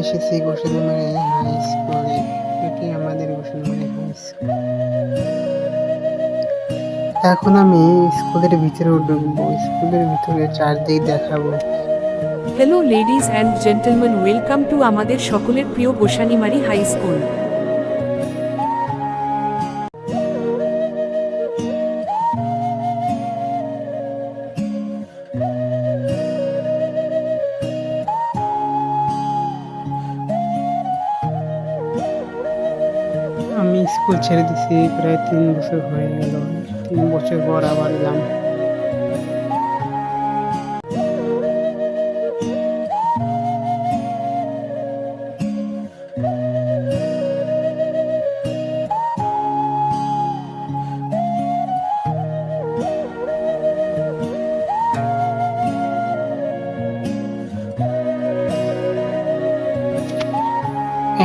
এসেছি গোসলমারি হাই স্কুলে এটি আমাদের গোসলমারি হাই স্কুল এখন আমি স্কুলের ভিতরে ঢুকবো। স্কুলের ভিতরে চারদিক দেখাবো। Hello ladies and gentleman welcome to আমাদের সকলের প্রিয় গোসানিমারি হাই স্কুল আমি স্কুল ছেড়ে দিছি প্রায় তিন বছর হয়ে গেল। তিন বছর পর আবার এলাম।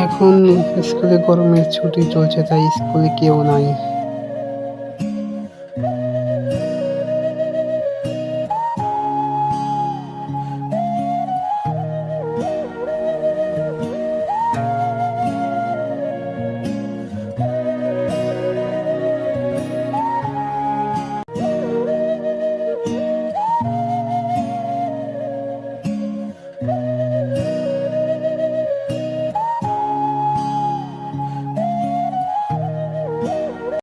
এখন স্কুলে গরমের ছুটি চলছে তাই স্কুলে কেউ নাই।